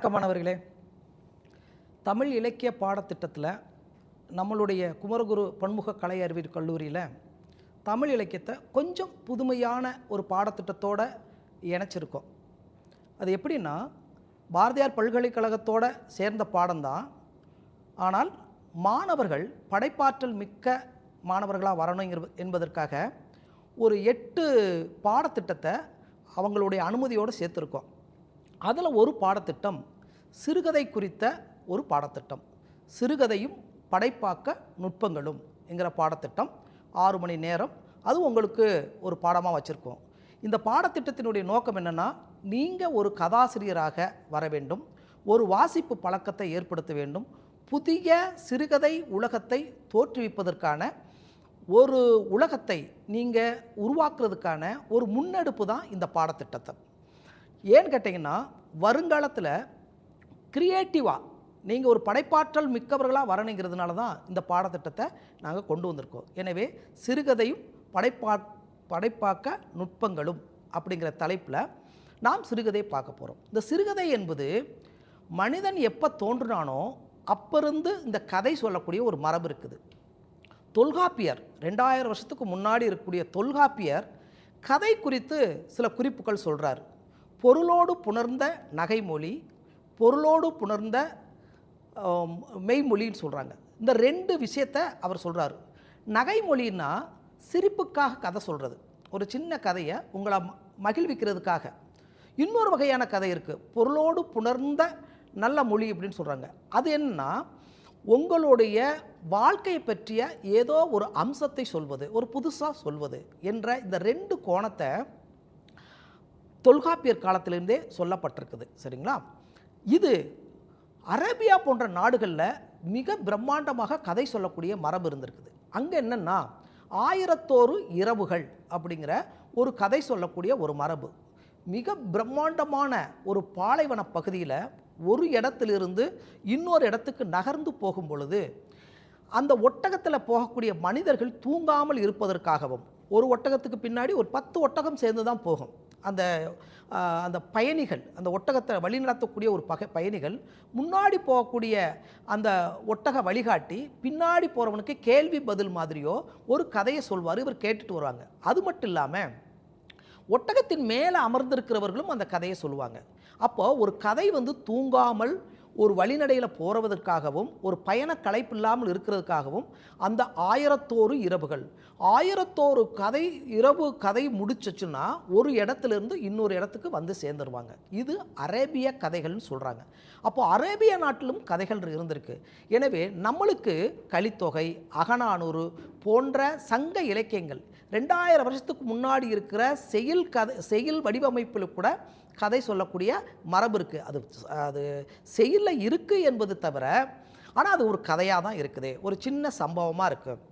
வணக்கமானவர்களே. தமிழ் இலக்கிய பாடத்திட்டத்தில் நம்மளுடைய குமரகுரு பன்முக கலை அறிவியல் கல்லூரியில் தமிழ் இலக்கியத்தை கொஞ்சம் புதுமையான ஒரு பாடத்திட்டத்தோட இணைச்சிருக்கோம். அது எப்படின்னா பாரதியார் பல்கலைக்கழகத்தோடு சேர்ந்த பாடம்தான். ஆனால் மாணவர்கள் படைப்பாற்றல் மிக்க மாணவர்களாக வரணும் என்பதற்காக ஒரு எட்டு பாடத்திட்டத்தை அவங்களுடைய அனுமதியோடு சேர்த்துருக்கோம். அதில் ஒரு பாடத்திட்டம் சிறுகதை குறித்த ஒரு பாடத்திட்டம் சிறுகதையும் படைப்பாக்க நுட்பங்களும் என்கிற பாடத்திட்டம் ஆறு மணி நேரம். அது உங்களுக்கு ஒரு பாடமாக வச்சுருக்கோம். இந்த பாடத்திட்டத்தினுடைய நோக்கம் என்னென்னா நீங்கள் ஒரு கதாசிரியராக வர வேண்டும் ஒரு வாசிப்பு பழக்கத்தை ஏற்படுத்த வேண்டும் புதிய சிறுகதை உலகத்தை தோற்றுவிப்பதற்கான ஒரு உலகத்தை நீங்கள் உருவாக்குறதுக்கான ஒரு முன்னெடுப்பு தான் இந்த பாடத்திட்டத்தை. ஏன்னு கேட்டிங்கன்னா வருங்காலத்தில் க்ரியேட்டிவாக நீங்கள் ஒரு படைப்பாற்றல் மிக்கவர்களாக வரணுங்கிறதுனால தான் இந்த பாடத்திட்டத்தை நாங்கள் கொண்டு வந்திருக்கோம். எனவே சிறுகதையும் படைப்பா படைப்பாக்க நுட்பங்களும் அப்படிங்கிற தலைப்பில் நாம் சிறுகதையை பார்க்க போகிறோம் இந்த சிறுகதை என்பது மனிதன் எப்போ தோன்றுனானோ அப்போருந்து இந்த கதை சொல்லக்கூடிய ஒரு மரபு இருக்குது. தொல்காப்பியர் ரெண்டாயிரம் வருஷத்துக்கு முன்னாடி இருக்கக்கூடிய தொல்காப்பியர் கதை குறித்து சில குறிப்புகள் சொல்கிறார் பொருளோடு புணர்ந்த நகைமொழி பொருளோடு புணர்ந்த மெய்மொழின்னு சொல்கிறாங்க இந்த ரெண்டு விஷயத்தை அவர் சொல்கிறாரு நகைமொழின்னா சிரிப்புக்காக கதை சொல்கிறது ஒரு சின்ன கதையை உங்களை ம- மகிழ்விக்கிறதுக்காக. இன்னொரு வகையான கதை இருக்குது பொருளோடு புணர்ந்த நல்ல மொழி அப்படின்னு சொல்கிறாங்க அது என்னன்னா உங்களுடைய வாழ்க்கையை பற்றிய ஏதோ ஒரு அம்சத்தை சொல்வது ஒரு புதுசாக சொல்வது என்ற இந்த ரெண்டு கோணத்தை தொல்காப்பியர் காலத்திலிருந்தே சொல்லப்பட்டிருக்குது. சரிங்களா? இது அரேபியா போன்ற நாடுகளில் மிக பிரம்மாண்டமாக கதை சொல்லக்கூடிய மரபு இருந்திருக்குது. அங்கே என்னென்னா ஆயிரத்தோரு இரவுகள் அப்படிங்கிற ஒரு கதை சொல்லக்கூடிய ஒரு மரபு. மிக பிரம்மாண்டமான ஒரு பாலைவன பகுதியில் ஒரு இடத்திலிருந்து இன்னொரு இடத்துக்கு நகர்ந்து போகும் பொழுது அந்த ஒட்டகத்தில் போகக்கூடிய மனிதர்கள் தூங்காமல் இருப்பதற்காகவும் ஒரு ஒட்டகத்துக்கு பின்னாடி ஒரு பத்து ஒட்டகம் சேர்ந்து தான் போகும். அந்த அந்த பயணிகள் அந்த ஒட்டகத்தை வழிநடத்தக்கூடிய ஒரு பகை பயணிகள் முன்னாடி போகக்கூடிய அந்த ஒட்டக வழிகாட்டி பின்னாடி போகிறவனுக்கு கேள்வி பதில் மாதிரியோ ஒரு கதையை சொல்வார் இவர் கேட்டுட்டு வருவாங்க. அது மட்டும் இல்லாமல் ஒட்டகத்தின் மேலே அமர்ந்திருக்கிறவர்களும் அந்த கதையை சொல்லுவாங்க. அப்போ ஒரு கதை வந்து தூங்காமல் ஒரு வழிநடையில் போகிறதற்காகவும் ஒரு பயண களைப்பு இல்லாமல் இருக்கிறதுக்காகவும் அந்த ஆயிரத்தோரு இரவுகள். ஆயிரத்தோரு கதை இரவு கதை முடிச்சிச்சுன்னா ஒரு இடத்துலேருந்து இன்னொரு இடத்துக்கு வந்து சேர்ந்துருவாங்க. இது அரேபிய கதைகள்னு சொல்கிறாங்க அப்போ அரேபிய நாட்டிலும் கதைகள் இருந்திருக்கு. எனவே நம்மளுக்கு கலித்தொகை அகநானூறு போன்ற சங்க இலக்கியங்கள் ரெண்டாயிரம் வருஷத்துக்கு முன்னாடி இருக்கிற செயல் கதை செயல் வடிவமைப்பில் கூட கதை சொல்லக்கூடிய மரபு இருக்குது அது அது செயலில் இருக்குது என்பது தவிர ஆனால் அது ஒரு கதையாக தான் இருக்குது. ஒரு சின்ன சம்பவமாக இருக்குது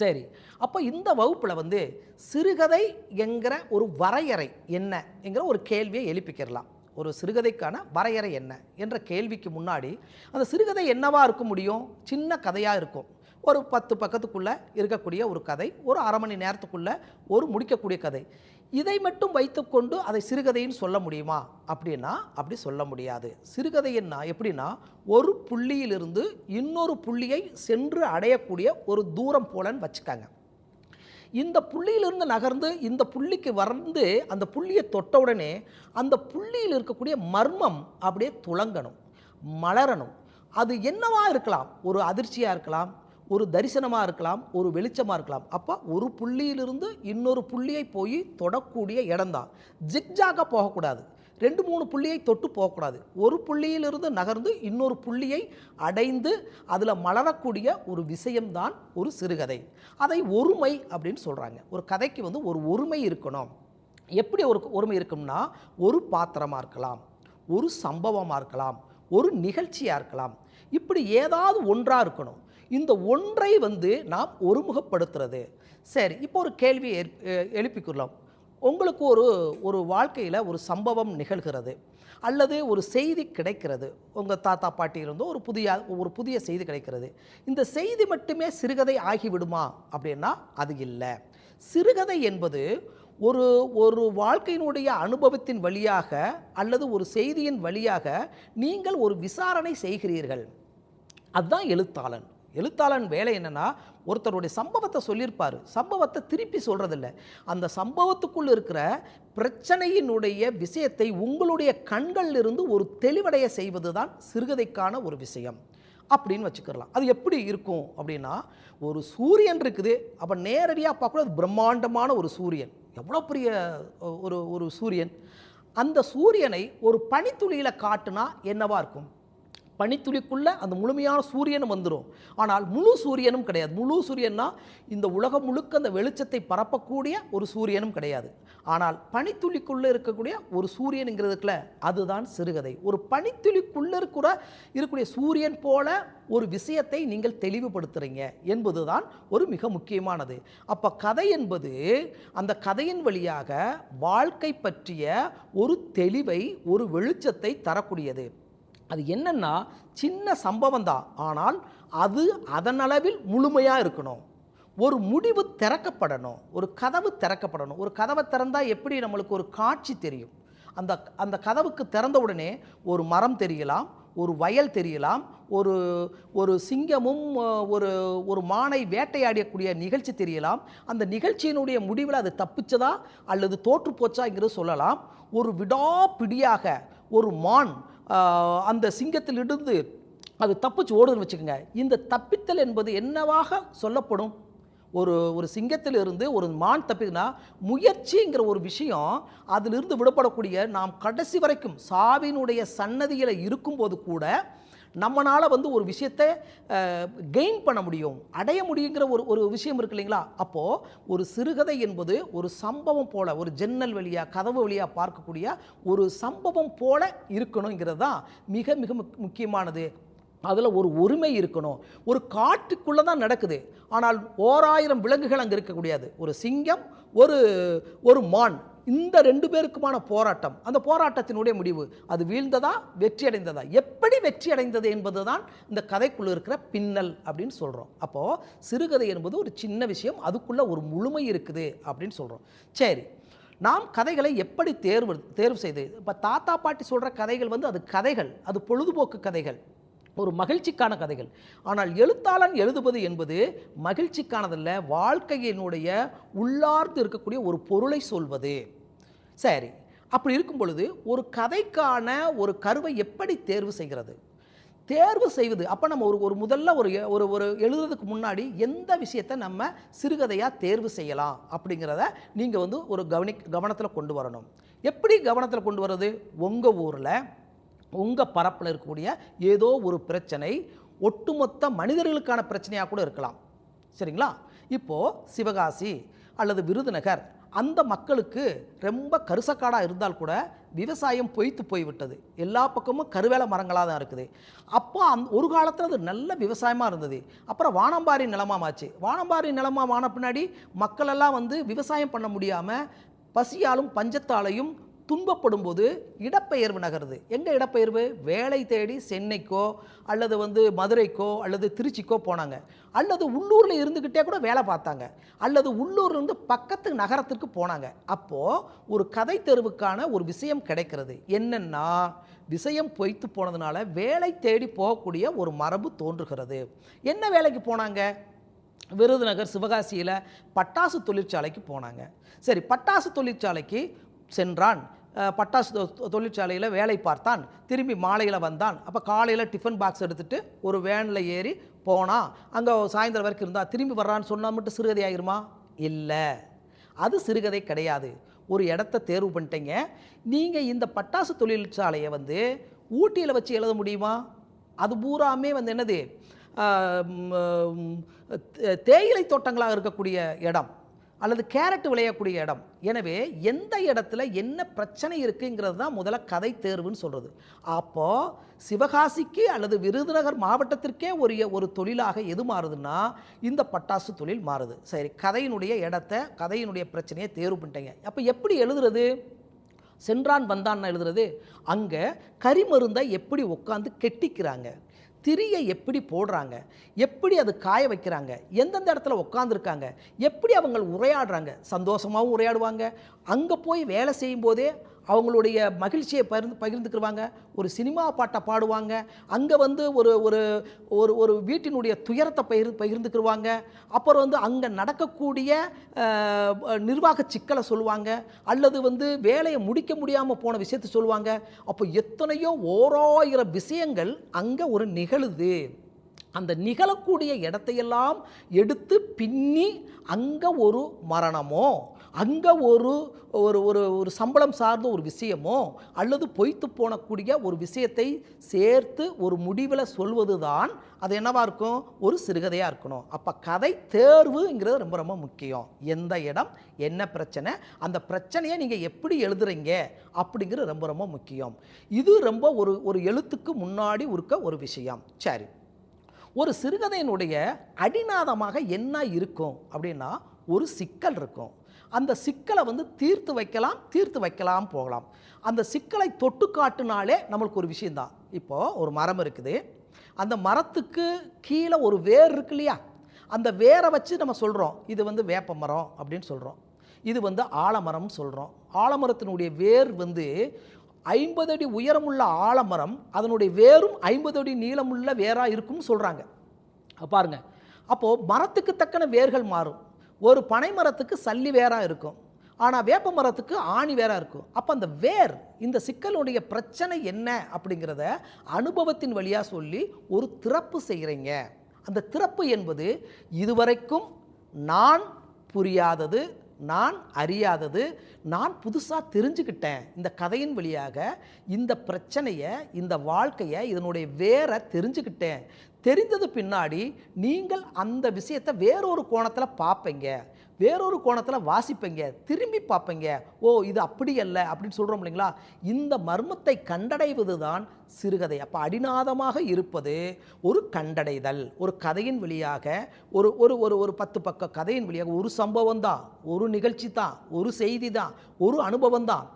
சரி அப்போ இந்த வகுப்பில் வந்து சிறுகதை என்கிற ஒரு வரையறை என்ன என்கிற ஒரு கேள்வியை எழுப்பிக்கிறலாம் ஒரு சிறுகதைக்கான வரையறை என்ன என்ற கேள்விக்கு முன்னாடி அந்த சிறுகதை என்னவாக இருக்க முடியும்? சின்ன கதையாக இருக்கும். ஒரு பத்து பக்கத்துக்குள்ளே இருக்கக்கூடிய ஒரு கதை ஒரு அரை மணி நேரத்துக்குள்ளே ஒரு முடிக்கக்கூடிய கதை. இதை மட்டும் வைத்துக்கொண்டு அதை சிறுகதைன்னு சொல்ல முடியுமா? அப்படின்னா அப்படி சொல்ல முடியாது. சிறுகதைன்னா எப்படின்னா ஒரு புள்ளியிலிருந்து இன்னொரு புள்ளியை சென்று அடையக்கூடிய ஒரு தூரம் போலன்னு வச்சுக்காங்க. இந்த புள்ளியிலிருந்து நகர்ந்து இந்த புள்ளிக்கு வந்து அந்த புள்ளியை தொட்ட உடனே அந்த புள்ளியில் இருக்கக்கூடிய மர்மம் அப்படியே துளங்கணும் மலரணும். அது என்னவா இருக்கலாம்? ஒரு அதிர்ச்சியாக இருக்கலாம்? ஒரு தரிசனமாக இருக்கலாம் ஒரு வெளிச்சமாக இருக்கலாம். அப்போ ஒரு புள்ளியிலிருந்து இன்னொரு புள்ளியை போய் தொடக்கூடிய இடம்தான். ஜிக்ஜாக போகக்கூடாது. ரெண்டு மூணு புள்ளியை தொட்டு போகக்கூடாது. ஒரு புள்ளியிலிருந்து நகர்ந்து இன்னொரு புள்ளியை அடைந்து அதில் மலரக்கூடிய ஒரு விஷயம்தான் ஒரு சிறுகதை. அதை ஒருமை அப்படின்னு சொல்கிறாங்க ஒரு கதைக்கு வந்து ஒரு ஒருமை இருக்கணும். எப்படி ஒரு ஒருமை இருக்கும்னா ஒரு பாத்திரமாக இருக்கலாம் ஒரு சம்பவமாக இருக்கலாம் ஒரு நிகழ்ச்சியாக இருக்கலாம். இப்படி ஏதாவது ஒன்றாக இருக்கணும். இந்த ஒன்றை வந்து நாம் ஒருமுகப்படுத்துறது. சரி இப்போ ஒரு கேள்வியை எழுப்பிக்கொள்ளலாம் உங்களுக்கு ஒரு ஒரு வாழ்க்கையில் ஒரு சம்பவம் நிகழ்கிறது. அல்லது ஒரு செய்தி கிடைக்கிறது. உங்கள் தாத்தா பாட்டியிலிருந்தோ ஒரு புதிய ஒரு புதிய செய்தி கிடைக்கிறது. இந்த செய்தி மட்டுமே சிறுகதை ஆகிவிடுமா? அப்படின்னா அது இல்லை. சிறுகதை என்பது ஒரு ஒரு வாழ்க்கையினுடைய அனுபவத்தின் வழியாக அல்லது ஒரு செய்தியின் வழியாக நீங்கள் ஒரு விசாரணை செய்கிறீர்கள். அதுதான் எழுத்தாளன். எழுத்தாளன் வேலை என்னென்னா ஒருத்தருடைய சம்பவத்தை சொல்லியிருப்பார். சம்பவத்தை திருப்பி சொல்கிறதில்ல அந்த சம்பவத்துக்குள்ளே இருக்கிற பிரச்சனையினுடைய விஷயத்தை உங்களுடைய கண்களில் இருந்து ஒரு தெளிவடைய செய்வது தான் சிறுகதைக்கான ஒரு விஷயம். அப்படின்னு வச்சுக்கலாம் அது எப்படி இருக்கும் அப்படின்னா ஒரு சூரியன் இருக்குது. அப்போ நேரடியாக பார்க்கக்கூட அது பிரம்மாண்டமான ஒரு சூரியன். எவ்வளோ பெரிய ஒரு ஒரு சூரியன்? அந்த சூரியனை ஒரு பனித்துளியில் காட்டுனா என்னவா இருக்கும்? பனித்துளிக்குள்ளே அந்த முழுமையான சூரியனும் வந்துடும் ஆனால் முழு சூரியனும் கிடையாது. முழு சூரியன்னா இந்த உலகம் முழுக்க அந்த வெளிச்சத்தை பரப்பக்கூடிய ஒரு சூரியனும் கிடையாது. ஆனால் பனித்துளிக்குள்ளே இருக்கக்கூடிய ஒரு சூரியனுங்கிறதுக்குள்ள அதுதான் சிறுகதை. ஒரு பனித்துளிக்குள்ளே இருக்கிற இருக்கக்கூடிய சூரியன் போல ஒரு விஷயத்தை நீங்கள் தெளிவுபடுத்துறீங்க என்பதுதான் ஒரு மிக முக்கியமானது. அப்போ கதை என்பது அந்த கதையின் வழியாக வாழ்க்கை பற்றிய ஒரு தெளிவை ஒரு வெளிச்சத்தை தரக்கூடியது. அது என்னென்னா சின்ன சம்பவம் தான் ஆனால் அது அதனளவில் முழுமையாக இருக்கணும். ஒரு முடிவு திறக்கப்படணும். ஒரு கதவு திறக்கப்படணும். ஒரு கதவை திறந்தால் எப்படி நம்மளுக்கு ஒரு காட்சி தெரியும்? அந்த அந்த கதவுக்கு திறந்த உடனே ஒரு மரம் தெரியலாம் ஒரு வயல் தெரியலாம் ஒரு ஒரு சிங்கமும் ஒரு ஒரு மானை வேட்டையாடக்கூடிய நிகழ்ச்சி தெரியலாம். அந்த நிகழ்ச்சியினுடைய முடிவில் அது தப்பிச்சதா அல்லது தோற்று போச்சாங்கிறது சொல்லலாம். ஒரு விடாப்பிடியாக ஒரு மான் அந்த சிங்கத்திலிருந்து அது தப்பிச்சு ஓடுதுன்னு வச்சுக்கோங்க. இந்த தப்பித்தல் என்பது என்னவாக சொல்லப்படும்? ஒரு ஒரு சிங்கத்திலிருந்து ஒரு மான் தப்பிதுன்னா முயற்சிங்கிற ஒரு விஷயம் அதிலிருந்து விடப்படக்கூடிய நாம் கடைசி வரைக்கும் சாவினுடைய சன்னதியில் இருக்கும்போது கூட நம்மளால் வந்து ஒரு விஷயத்தை கெயின் பண்ண முடியும் அடைய முடியுங்கிற ஒரு ஒரு விஷயம் இருக்கு இல்லைங்களா? அப்போது ஒரு சிறுகதை என்பது ஒரு சம்பவம் போல ஒரு ஜன்னல் வழியாக கதவு வழியாக பார்க்கக்கூடிய ஒரு சம்பவம் போல இருக்கணுங்கிறது தான் மிக மிக முக்- முக்கியமானது. அதில் ஒரு ஒருமை இருக்கணும். ஒரு காட்டுக்குள்ளே தான் நடக்குது. ஆனால் ஓராயிரம் விலங்குகள் அங்கே இருக்கக்கூடியது. ஒரு சிங்கம் ஒரு ஒரு மான். இந்த ரெண்டு பேருக்குமான போராட்டம் அந்த போராட்டத்தினுடைய முடிவு அது வீழ்ந்ததா வெற்றி அடைந்ததா? எப்படி வெற்றி அடைந்தது என்பது தான் இந்த கதைக்குள்ள இருக்கிற பின்னல் அப்படின்னு சொல்கிறோம் அப்போது சிறுகதை என்பது ஒரு சின்ன விஷயம் அதுக்குள்ளே ஒரு முழுமை இருக்குது அப்படின்னு சொல்கிறோம் சரி நாம் கதைகளை எப்படி தேர்வு தேர்வு செய்து இப்போ தாத்தா பாட்டி சொல்கிற கதைகள் வந்து அது கதைகள் அது பொழுதுபோக்கு கதைகள். ஒரு மகிழ்ச்சிக்கான கதைகள். ஆனால் எழுத்தாளன் எழுதுவது என்பது மகிழ்ச்சிக்கானதல்ல வாழ்க்கையினுடைய உள்ளார்ந்து இருக்கக்கூடிய ஒரு பொருளை சொல்வது. சரி அப்படி இருக்கும் பொழுது ஒரு கதைக்கான ஒரு கருவை எப்படி தேர்வு செய்கிறது? தேர்வு செய்வது அப்போ நம்ம ஒரு ஒரு முதல்ல ஒரு எ- ஒரு ஒரு எழுதுறதுக்கு முன்னாடி எந்த விஷயத்தை நம்ம சிறுகதையாக தேர்வு செய்யலாம் அப்படிங்கிறத நீங்கள் வந்து ஒரு கவனி கவனத்தில் கொண்டு வரணும். எப்படி கவனத்தில் கொண்டு வர்றது? உங்கள் ஊரில் உங்கள் பரப்பில் இருக்கக்கூடிய ஏதோ ஒரு பிரச்சனை ஒட்டுமொத்த மனிதர்களுக்கான பிரச்சனையாக கூட இருக்கலாம். சரிங்களா? இப்போது சிவகாசி அல்லது விருதுநகர் அந்த மக்களுக்கு ரொம்ப கருசக்காடாக இருந்தால் கூட விவசாயம் பொய்த்து போய்விட்டது. எல்லா பக்கமும் கருவேல மரங்களாக தான் இருக்குது. அப்போ அந் ஒரு காலத்தில் அது நல்ல விவசாயமாக இருந்தது. அப்புறம் வானம்பாரி நிலமாமாச்சு. வானம்பாரி நிலமாக ஆன பின்னாடி மக்களெல்லாம் வந்து விவசாயம் பண்ண முடியாமல் பசியாலும் பஞ்சத்தாலையும் துன்பப்படும் போது இடப்பெயர்வு நகருது. எங்கே இடப்பெயர்வு? வேலை தேடி சென்னைக்கோ அல்லது வந்து மதுரைக்கோ அல்லது திருச்சிக்கோ போனாங்க. அல்லது உள்ளூரில் இருந்துக்கிட்டே கூட வேலை பார்த்தாங்க. அல்லது உள்ளூர்லேருந்து பக்கத்து நகரத்திற்கு போனாங்க. அப்போது ஒரு கதை தெருவுக்கான ஒரு விஷயம் கிடைக்கிறது. என்னென்னா விஷயம் பொய்த்து போனதுனால வேலை தேடி போகக்கூடிய ஒரு மரபு தோன்றுகிறது. என்ன வேலைக்கு போனாங்க? விருதுநகர் சிவகாசியில் பட்டாசு தொழிற்சாலைக்கு போனாங்க. சரி பட்டாசு தொழிற்சாலைக்கு சென்றான். பட்டாசு தொ- தொழிற்சாலையில் வேலை பார்த்தான். திரும்பி மாலையில் வந்தான். அப்போ காலையில் டிஃபன் பாக்ஸ் எடுத்துகிட்டு ஒரு வேனில் ஏறி போனான் அங்கே சாயந்தரம் வரைக்கும் இருந்தால் திரும்பி வர்றான்னு சொன்னால் மட்டும் சிறுகதை ஆயிருமா? இல்லை. அது சிறுகதை கிடையாது. ஒரு இடத்த தேர்வு பண்ணிட்டீங்க. நீங்கள் இந்த பட்டாசு தொழிற்சாலையை வந்து ஊட்டியில் வச்சு எழுத முடியுமா? அது பூராமே வந்து என்னது? தே- தேயிலை தோட்டங்களாக இருக்கக்கூடிய இடம். அல்லது கேரட் விளையக்கூடிய இடம். எனவே எந்த இடத்துல என்ன பிரச்சனை இருக்குங்கிறது தான் முதல்ல கதை தேர்வுன்னு சொல்கிறது அப்போது சிவகாசிக்கு அல்லது விருதுநகர் மாவட்டத்திற்கே ஒரு ஒரு தொழிலாக எது மாறுதுன்னா இந்த பட்டாசு தொழில் மாறுது. சரி கதையினுடைய இடத்த கதையினுடைய பிரச்சனையை தேர்வு பண்ணிட்டீங்க. அப்போ எப்படி எழுதுறது? சென்றான் வந்தான்னு எழுதுறது. அங்கே கரிமருந்தை எப்படி உட்காந்து கெட்டிக்கிறாங்க? திரியை எப்படி போடுறாங்க? எப்படி அது காய வைக்கிறாங்க? எந்தெந்த இடத்துல உட்காந்துருக்காங்க எப்படி அவங்க உரையாடுறாங்க? சந்தோஷமாகவும் உரையாடுவாங்க. அங்கே போய் வேலை செய்யும்போதே அவங்களுடைய மகிழ்ச்சியை பகிர்ந்து பகிர்ந்துக்கிடுவாங்க ஒரு சினிமா பாட்டை பாடுவாங்க. அங்கே வந்து ஒரு ஒரு ஒரு ஒரு வீட்டினுடைய துயரத்தை பகிர் பகிர்ந்துக்கிடுவாங்க அப்புறம் வந்து அங்கே நடக்கக்கூடிய நிர்வாக சிக்கலை சொல்லுவாங்க. அல்லது வந்து வேலையை முடிக்க முடியாமல் போன விஷயத்தை சொல்லுவாங்க. அப்போ எத்தனையோ ஓராயிரம் விஷயங்கள் அங்கே ஒரு நிகழுது. அந்த நிகழக்கூடிய இடத்தையெல்லாம் எடுத்து பின்னி அங்கே ஒரு மரணமோ அங்கே ஒரு ஒரு ஒரு ஒரு சம்பளம் சார்ந்த ஒரு விஷயமோ அல்லது பொய்த்து போனக்கூடிய ஒரு விஷயத்தை சேர்த்து ஒரு முடிவில் சொல்வது தான் அது என்னவாக இருக்கும்? ஒரு சிறுகதையாக இருக்கணும். அப்போ கதை தேர்வுங்கிறது ரொம்ப ரொம்ப முக்கியம். எந்த இடம் என்ன பிரச்சனை அந்த பிரச்சனையை நீங்கள் எப்படி எழுதுறீங்க அப்படிங்கிறது ரொம்ப ரொம்ப முக்கியம். இது ரொம்ப ஒரு ஒரு எழுத்துக்கு முன்னாடி இருக்க ஒரு விஷயம். சரி. ஒரு சிறுகதையினுடைய அடிநாதமாக என்ன இருக்கும் அப்படின்னா ஒரு சிக்கல் இருக்கும். அந்த சிக்கலை வந்து தீர்த்து வைக்கலாம் தீர்த்து வைக்கலாம் போகலாம். அந்த சிக்கலை தொட்டு காட்டுனாலே நம்மளுக்கு ஒரு விஷயந்தான் இப்போது ஒரு மரம் இருக்குது. அந்த மரத்துக்கு கீழே ஒரு வேர் இருக்கு இல்லையா? அந்த வேரை வச்சு நம்ம சொல்கிறோம் இது வந்து வேப்ப மரம் அப்படின்னு சொல்கிறோம் இது வந்து ஆலமரம்னு சொல்கிறோம் ஆலமரத்தினுடைய வேர் வந்து ஐம்பது அடி உயரமுள்ள ஆலமரம் அதனுடைய வேரும் ஐம்பது அடி நீளமுள்ள வேராக இருக்கும்னு சொல்கிறாங்க பாருங்க. அப்போது மரத்துக்கு தக்கன வேர்கள் மாறும். ஒரு பனை மரத்துக்கு சல்லி வேராக இருக்கும். ஆனால் வேப்ப மரத்துக்கு ஆணி வேறாக இருக்கும். அப்போ அந்த வேர் இந்த சிக்கலுடைய பிரச்சனை என்ன அப்படிங்கிறத அனுபவத்தின் வழியாக சொல்லி ஒரு திறப்பு செய்கிறீங்க அந்த திறப்பு என்பது இதுவரைக்கும் நான் புரியாதது நான் அறியாதது நான் புதுசாக தெரிஞ்சுக்கிட்டேன். இந்த கதையின் வழியாக இந்த பிரச்சனையை இந்த வாழ்க்கையை இதனுடைய வேரை தெரிஞ்சுக்கிட்டேன். தெரிந்தது பின்னாடி நீங்கள் அந்த விஷயத்தை வேறொரு கோணத்தில் பார்ப்பீங்க. வேறொரு கோணத்தில் வாசிப்பீங்க. திரும்பி பார்ப்பீங்க. ஓ இது அப்படி அல்ல அப்படின்னு சொல்கிறோம் இல்லைங்களா? இந்த மர்மத்தை கண்டடைவது தான் சிறுகதை. அப்போ அடிநாதமாக இருப்பது ஒரு கண்டடைதல் ஒரு கதையின் வழியாக ஒரு ஒரு ஒரு ஒரு பத்து பக்க கதையின் வழியாக ஒரு சம்பவம் தான் ஒரு நிகழ்ச்சி தான் ஒரு செய்தி தான் ஒரு அனுபவம் தான்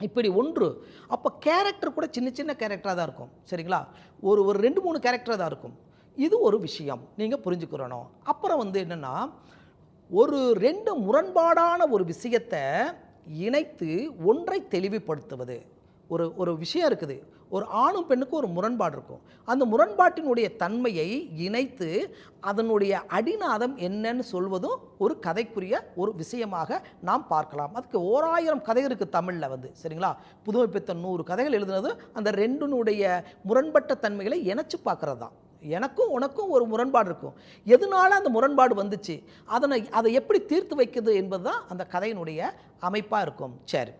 இப்படி ஒன்று. அப்போ கேரக்டர் கூட சின்ன சின்ன கேரக்டராக தான் இருக்கும். சரிங்களா? ஒரு ஒரு ரெண்டு மூணு கேரக்டராக தான் இருக்கும். இது ஒரு விஷயம். நீங்கள் புரிஞ்சுக்கிறணும். அப்புறம் வந்து என்னென்னா ஒரு ரெண்டு முரண்பாடான ஒரு விஷயத்தை இணைத்து ஒன்றை தெளிவுபடுத்துவது. ஒரு ஒரு விஷயம் இருக்குது. ஒரு ஆணும் பெண்ணுக்கும் ஒரு முரண்பாடு இருக்கும். அந்த முரண்பாட்டினுடைய தன்மையை இணைத்து அதனுடைய அடிநாதம் என்னன்னு சொல்வதும் ஒரு கதைக்குரிய ஒரு விஷயமாக நாம் பார்க்கலாம். அதுக்கு ஓராயிரம் கதை இருக்குது தமிழில் வந்து சரிங்களா? புதுமைப்பித்த நூறு கதைகள் எழுதுனது அந்த ரெண்டுனுடைய முரண்பட்ட தன்மைகளை இணைச்சு பார்க்குறது தான். எனக்கும் உனக்கும் ஒரு முரண்பாடு இருக்கும். எதனால அந்த முரண்பாடு வந்துச்சு? அதனை அதை எப்படி தீர்த்து வைக்குது என்பது தான் அந்த கதையினுடைய அமைப்பாக இருக்கும். சரி.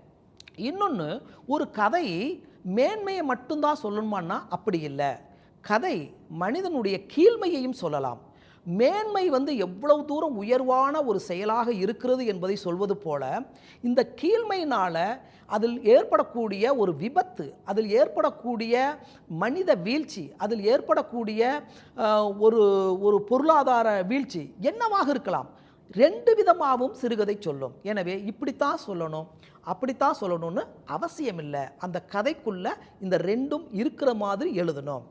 இன்னொன்று ஒரு கதை மேன்மையை மட்டும்தான் சொல்லணுமான்னா அப்படி இல்லை. கதை மனிதனுடைய கீழ்மையையும் சொல்லலாம். மேன்மை வந்து எவ்வளவு தூரம் உயர்வான ஒரு செயலாக இருக்கிறது என்பதை சொல்வது போல இந்த கீழ்மையினால் அதில் ஏற்படக்கூடிய ஒரு விபத்து அதில் ஏற்படக்கூடிய மனித வீழ்ச்சி அதில் ஏற்படக்கூடிய ஒரு ஒரு பொருளாதார வீழ்ச்சி என்னவாக இருக்கலாம்? ரெண்டு விதமாகவும் சிறுகதை சொல்லும். எனவே இப்படித்தான் சொல்லணும் அப்படித்தான் சொல்லணும்னு அவசியமில்லை. அந்த கதைக்குள்ளே இந்த ரெண்டும் இருக்கிற மாதிரி எழுதணும்.